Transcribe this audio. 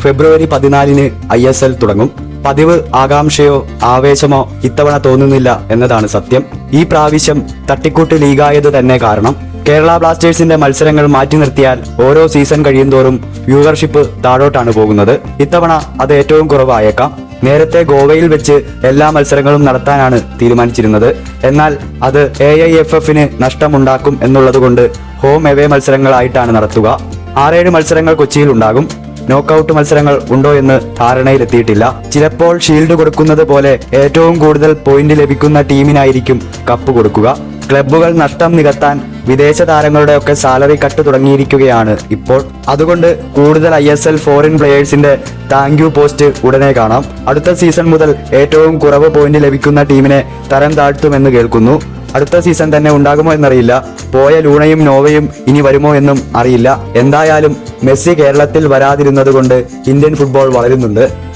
ഫെബ്രുവരി പതിനാലിന് I S L തുടങ്ങും. പതിവ് ആകാംക്ഷയോ ആവേശമോ ഇത്തവണ തോന്നുന്നില്ല എന്നതാണ് സത്യം. ഈ പ്രാവശ്യം തട്ടിക്കൂട്ട് ലീഗായത് തന്നെ കാരണം. കേരള ബ്ലാസ്റ്റേഴ്സിന്റെ മത്സരങ്ങൾ മാറ്റി നിർത്തിയാൽ ഓരോ സീസൺ കഴിയുന്തോറും വ്യൂവർഷിപ്പ് താഴോട്ടാണ് പോകുന്നത്. ഇത്തവണ അത് ഏറ്റവും കുറവായേക്കാം. നേരത്തെ ഗോവയിൽ വെച്ച് എല്ലാ മത്സരങ്ങളും നടത്താനാണ് തീരുമാനിച്ചിരുന്നത്. എന്നാൽ അത് എ ഐ എഫ് എഫിന് നഷ്ടമുണ്ടാക്കും എന്നുള്ളതുകൊണ്ട് ഹോം എവേ മത്സരങ്ങളായിട്ടാണ് നടത്തുക. ആറേഴ് മത്സരങ്ങൾ കൊച്ചിയിൽ ഉണ്ടാകും. നോക്കൌട്ട് മത്സരങ്ങൾ ഉണ്ടോ എന്ന് ധാരണയിലെത്തിയിട്ടില്ല. ചിലപ്പോൾ ഷീൽഡ് കൊടുക്കുന്നത് പോലെ ഏറ്റവും കൂടുതൽ പോയിന്റ് ലഭിക്കുന്ന ടീമിനായിരിക്കും കപ്പ് കൊടുക്കുക. ക്ലബ്ബുകൾ നഷ്ടം നികത്താൻ വിദേശ താരങ്ങളുടെ ഒക്കെ സാലറി കട്ട് തുടങ്ങിയിരിക്കുകയാണ് ഇപ്പോൾ. അതുകൊണ്ട് കൂടുതൽ ഐ എസ് എൽ ഫോറിൻ പ്ലേയേഴ്സിന്റെ താങ്ക് യു പോസ്റ്റ് ഉടനെ കാണാം. അടുത്ത സീസൺ മുതൽ ഏറ്റവും കുറവ് പോയിന്റ് ലഭിക്കുന്ന ടീമിനെ തരം താഴ്ത്തുമെന്ന് കേൾക്കുന്നു. അടുത്ത സീസൺ തന്നെ ഉണ്ടാകുമോ എന്നറിയില്ല. പോയ ലൂണയും നോവയും ഇനി വരുമോ എന്നും അറിയില്ല. എന്തായാലും മെസ്സി കേരളത്തിൽ വരാതിരുന്നത് കൊണ്ട് ഇന്ത്യൻ ഫുട്ബോൾ വളരുന്നുണ്ട്.